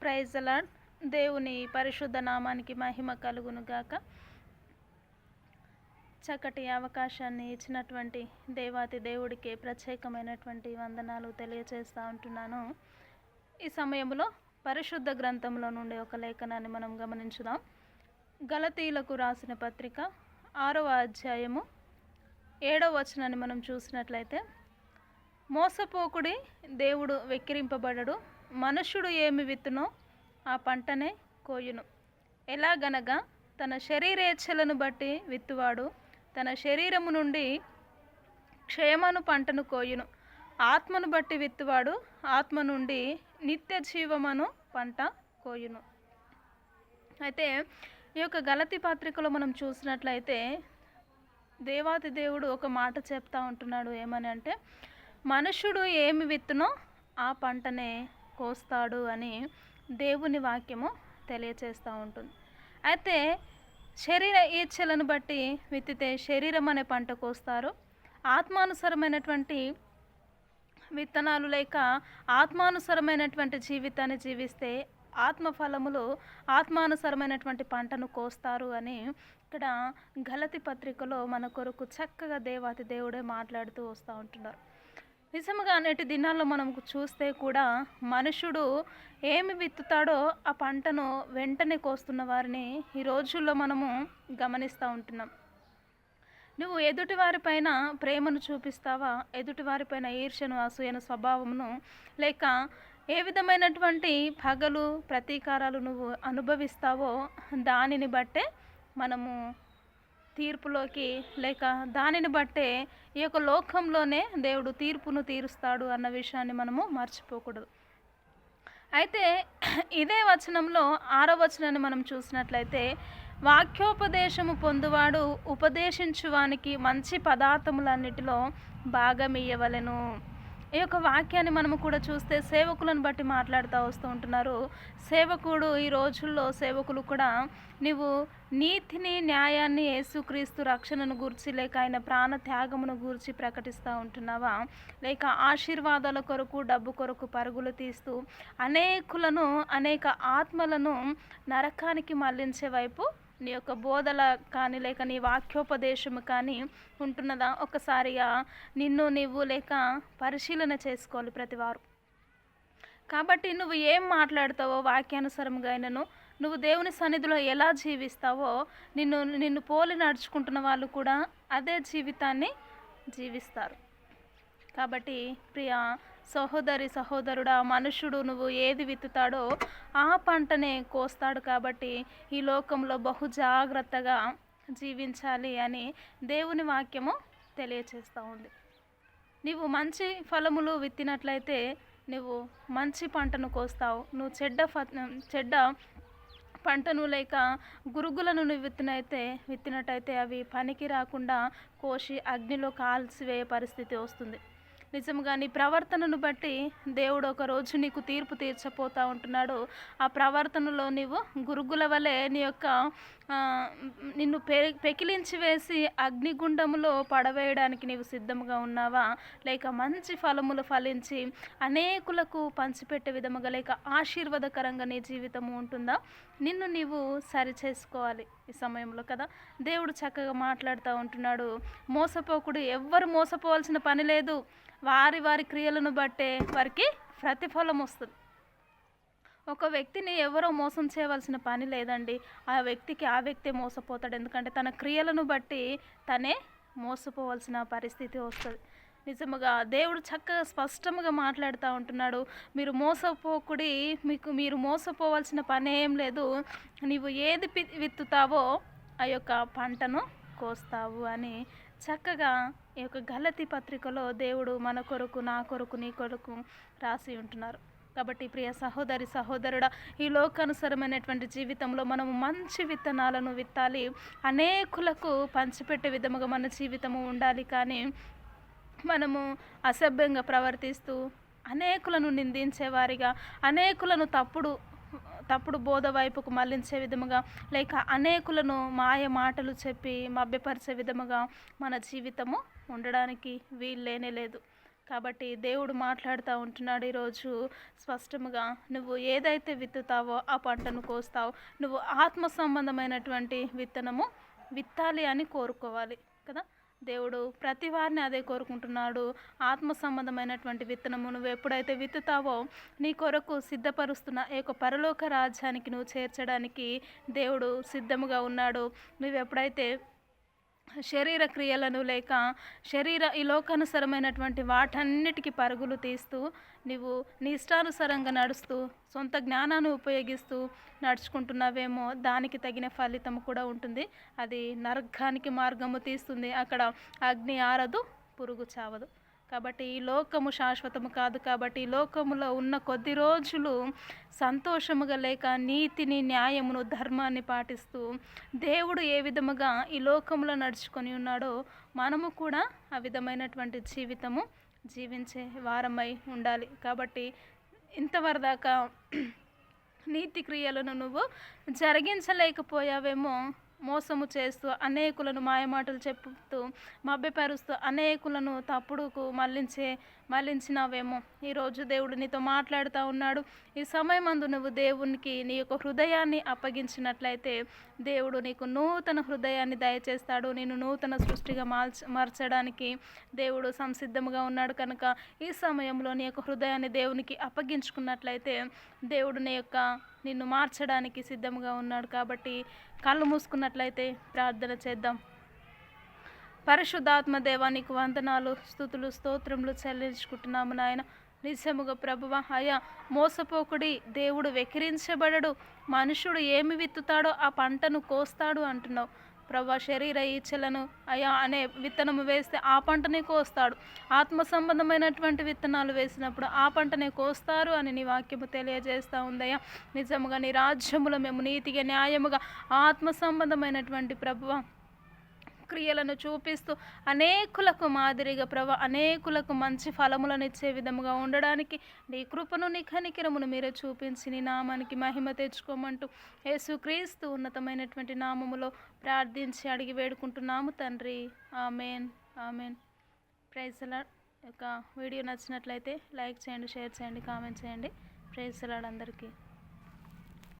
Praise అలాడ్ దేవుని పరిశుద్ధ నామానికి మహిమ కలుగును గాక చక్కటి అవకాశాన్ని ఇచ్చినటువంటి దేవాతి దేవుడికి ప్రత్యేకమైనటువంటి వందనాలు తెలియచేస్తూ ఉంటున్నాను. ఈ సమయంలో పరిశుద్ధ గ్రంథంలో నుండి ఒక లేఖనాన్ని మనం గమనించుదాం. గలతీలకు రాసిన పత్రిక ఆరవ అధ్యాయము ఏడవ వచనాన్ని మనం చూసినట్లయితే మోసపోకుడి దేవుడు వెక్కిరింపబడడు మనుష్యుడు ఏమి విత్తునో ఆ పంటనే కోయును. ఎలాగనగా తన శరీరేచ్ఛలను బట్టి విత్తువాడు తన శరీరము నుండి క్షయమను పంటను కోయును. ఆత్మను బట్టి విత్తువాడు ఆత్మ నుండి నిత్య జీవమను పంట కోయును. అయితే ఈ యొక్క గలతి పత్రికలో మనం చూసినట్లయితే దేవాతి దేవుడు ఒక మాట చెప్తా ఉంటున్నాడు ఏమని అంటే మనుషుడు ఏమి విత్తునో ఆ పంటనే కోస్తాడు అని దేవుని వాక్యము తెలియచేస్తూ ఉంటుంది. అయితే శరీర ఈచ్ఛలను బట్టి విత్తితే శరీరం అనే పంట కోస్తారు. ఆత్మానుసరమైనటువంటి విత్తనాలు లేక ఆత్మానుసరమైనటువంటి జీవితాన్ని జీవిస్తే ఆత్మ ఫలములు ఆత్మానుసరమైనటువంటి పంటను కోస్తారు అని ఇక్కడ గలతి పత్రికలో మన కొరకు చక్కగా దేవాతి దేవుడే మాట్లాడుతూ వస్తూ ఉంటున్నారు. నిజంగా నేటి దినాల్లో మనం చూస్తే కూడా మనుషుడు ఏమి విత్తుతాడో ఆ పంటను వెంటనే కోస్తున్న వారిని ఈ రోజుల్లో మనము గమనిస్తూ ఉంటున్నాం. నువ్వు ఎదుటి వారిపైన ప్రేమను చూపిస్తావా? ఎదుటి వారిపైన ఈర్ష్యను అసూయను స్వభావమును లేక ఏ విధమైనటువంటి పగలు ప్రతీకారాలు నువ్వు అనుభవిస్తావో దానిని బట్టే మనము తీర్పులోకి లేక దానిని బట్టే ఈ యొక్క లోకంలోనే దేవుడు తీర్పును తీరుస్తాడు అన్న విషయాన్ని మనము మర్చిపోకూడదు. అయితే ఇదే వచనంలో ఆరో వచనాన్ని మనం చూసినట్లయితే వాక్యోపదేశము పొందువాడు ఉపదేశించువానికి మంచి పదార్థములన్నిటిలో భాగమియ్యవలెను ఈ యొక్క వాక్యాన్ని మనము కూడా చూస్తే సేవకులను బట్టి మాట్లాడుతూ వస్తూ ఉంటున్నారు. సేవకుడు ఈ రోజుల్లో సేవకులు కూడా నీవు నీతిని న్యాయాన్ని యేసుక్రీస్తు రక్షణను గూర్చి లేక ఆయన ప్రాణ త్యాగమును గూర్చి ప్రకటిస్తూ ఉంటున్నావా? లేక ఆశీర్వాదాల కొరకు డబ్బు కొరకు పరుగులు తీస్తూ అనేకులను అనేక ఆత్మలను నరకానికి మళ్ళించే వైపు నీ యొక్క బోధల కానీ లేక నీ వాక్యోపదేశము కానీ ఉంటున్నదా? ఒకసారిగా నిన్ను నీవు లేక పరిశీలన చేసుకోవాలి ప్రతివారు. కాబట్టి నువ్వు ఏం మాట్లాడతావో వాక్యానుసారంగా అయినను నువ్వు దేవుని సన్నిధిలో ఎలా జీవిస్తావో నిన్ను నిన్ను పోలి నడుచుకుంటున్న వాళ్ళు కూడా అదే జీవితాన్ని జీవిస్తారు. కాబట్టి ప్రియ సహోదరి సహోదరుడా మనుషుడు నువ్వు ఏది విత్తుతాడో ఆ పంటనే కోస్తాడు కాబట్టి ఈ లోకంలో బహు జాగ్రత్తగా జీవించాలి అని దేవుని వాక్యము తెలియచేస్తూ ఉంది. నీవు మంచి ఫలములు విత్తినట్లయితే నువ్వు మంచి పంటను కోస్తావు. నువ్వు చెడ్డ ఫ చెడ్డ పంటను లేక గురుగులను నువ్వు విత్తినైతే విత్తినట్టయితే అవి పనికి రాకుండా కోసి అగ్నిలో కాల్చివేయ పరిస్థితి వస్తుంది. నిజంగా నీ ప్రవర్తనను బట్టి దేవుడు ఒక రోజు నీకు తీర్పు తీర్చపోతా ఉంటున్నాడు. ఆ ప్రవర్తనలో నీవు గురుగుల వలె నీ యొక్క నిన్ను పె పెకిలించి వేసి అగ్నిగుండములో పడవేయడానికి నీవు సిద్ధంగా ఉన్నావా? లేక మంచి ఫలములు ఫలించి అనేకులకు పంచిపెట్టే విధముగా లేక ఆశీర్వాదకరంగా నీ జీవితము ఉంటుందా? నిన్ను నీవు సరి చేసుకోవాలి ఈ సమయంలో కదా. దేవుడు చక్కగా మాట్లాడుతూ ఉంటున్నాడు. మోసపోకుడు ఎవ్వరు మోసపోవాల్సిన పని లేదు. వారి వారి క్రియలను బట్టే వారికి ప్రతిఫలం వస్తుంది. ఒక వ్యక్తిని ఎవరో మోసం చేయవలసిన పని లేదండి. ఆ వ్యక్తికి ఆ వ్యక్తి మోసపోతాడు. ఎందుకంటే తన క్రియలను బట్టి తనే మోసపోవాల్సిన పరిస్థితి వస్తుంది. నిజముగా దేవుడు చక్కగా స్పష్టముగా మాట్లాడుతూ ఉంటున్నాడు. మీరు మోసపోకుడి మీకు మీరు మోసపోవాల్సిన పని ఏం లేదు. నీవు ఏది విత్తుతావో ఆ యొక్క పంటను కోస్తావు అని చక్కగా ఈ యొక్క గలతి పత్రికలో దేవుడు మన కొరకు నా కొరకు నీ కొరకు రాసి ఉంటున్నారు. కాబట్టి ప్రియ సహోదరి సహోదరుడా ఈ లోకానుసరమైనటువంటి జీవితంలో మనము మంచి విత్తనాలను విత్తాలి. అనేకులకు పంచిపెట్టే విధముగా మన జీవితము ఉండాలి కానీ మనము అసభ్యంగా ప్రవర్తిస్తూ అనేకులను నిందించేవారిగా అనేకులను తప్పుడు తప్పుడు బోధ వైపుకు మళ్ళించే విధముగా లేక అనేకులను మాయ మాటలు చెప్పి మభ్యపరిచే విధముగా మన జీవితము ఉండడానికి వీల్లేనే లేదు. కాబట్టి దేవుడు మాట్లాడుతూ ఉంటున్నాడు ఈరోజు. స్పష్టముగా నువ్వు ఏదైతే విత్తుతావో ఆ పంటను కోస్తావు. నువ్వు ఆత్మ సంబంధమైనటువంటి విత్తనము విత్తాలి అని కోరుకోవాలి కదా? దేవుడు ప్రతి వారిని అదే కోరుకుంటున్నాడు. ఆత్మ సంబంధమైనటువంటి విత్తనము నువ్వు ఎప్పుడైతే విత్తుతావో నీ కొరకు సిద్ధపరుస్తున్న ఈ యొక్క పరలోక రాజ్యానికి నువ్వు చేర్చడానికి దేవుడు సిద్ధముగా ఉన్నాడు. నువ్వు ఎప్పుడైతే శరీర క్రియలను లేక శరీర ఈ లోకానుసరమైనటువంటి వాటన్నిటికీ పరుగులు తీస్తూ నీవు నీ ఇష్టానుసారంగా నడుస్తూ సొంత జ్ఞానాన్ని ఉపయోగిస్తూ నడుచుకుంటున్నావేమో దానికి తగిన ఫలితం కూడా ఉంటుంది. అది నరకానికి మార్గము తీస్తుంది. అక్కడ అగ్ని ఆరదు పురుగు చావదు. కాబట్టి ఈ లోకము శాశ్వతము కాదు కాబట్టి ఈ లోకములో ఉన్న కొద్ది రోజులు సంతోషముగా లేక నీతిని న్యాయమును ధర్మాన్ని పాటిస్తూ దేవుడు ఏ విధముగా ఈ లోకంలో నడుచుకొని ఉన్నాడో మనము కూడా ఆ విధమైనటువంటి జీవితము జీవించే వారమై ఉండాలి. కాబట్టి ఇంతవరదాకా నీతి క్రియలను నువ్వు జరిగించలేకపోయావేమో మోసము చేస్తూ అనేకులను మాయమాటలు చెప్తూ మభ్యపరుస్తూ అనేకులను తప్పుడుకు మళ్ళించే మళ్ళించినావేమో. ఈరోజు దేవుడు నీతో మాట్లాడుతూ ఉన్నాడు. ఈ సమయమందు నువ్వు దేవునికి నీ యొక్క హృదయాన్ని అప్పగించినట్లయితే దేవుడు నీకు నూతన హృదయాన్ని దయచేస్తాడు. నేను నూతన సృష్టిగా మార్చ మార్చడానికి దేవుడు సంసిద్ధంగా ఉన్నాడు కనుక ఈ సమయంలో నీ యొక్క హృదయాన్ని దేవునికి అప్పగించుకున్నట్లయితే దేవుడు నీ యొక్క నిన్ను మార్చడానికి సిద్ధంగా ఉన్నాడు కాబట్టి కళ్ళు మూసుకున్నట్లయితే ప్రార్థన చేద్దాం. పరిశుద్ధాత్మ దేవానికి వందనాలు స్థుతులు స్తోత్రములు చెల్లించుకుంటున్నాము నాయన. నిజముగా ప్రభువ అయ్యా మోసపోకుడి దేవుడు వెకిరించబడడు మనుషుడు ఏమి విత్తుతాడో ఆ పంటను కోస్తాడు అంటున్నావు. ప్రభా శరీర ఈచ్ఛలను అయా అనే విత్తనము వేస్తే ఆ పంటనే కోస్తాడు. ఆత్మ సంబంధమైనటువంటి విత్తనాలు వేసినప్పుడు ఆ పంటనే కోస్తారు అని నీ వాక్యము తెలియజేస్తూ ఉందయ్యా. నిజముగా నీ రాజ్యములో మేము నీతిగా న్యాయముగా ఆత్మ సంబంధమైనటువంటి ప్రభువ క్రియలను చూపిస్తూ అనేకులకు మాదిరిగా ప్రభ అనేకులకు మంచి ఫలములను ఇచ్చే విధముగా ఉండడానికి నీ కృపను నీ కనికిరమును మీరే చూపించి నీ నామానికి మహిమ తెచ్చుకోమంటూ యేసుక్రీస్తు ఉన్నతమైనటువంటి నామములో ప్రార్థించి అడిగి వేడుకుంటున్నాము తండ్రి. ఆమెన్. ఆమెన్. ప్రైజ్లాడ్ యొక్క వీడియో నచ్చినట్లయితే లైక్ చేయండి షేర్ చేయండి కామెంట్ చేయండి. ప్రైజ్లాడ్ అందరికీ.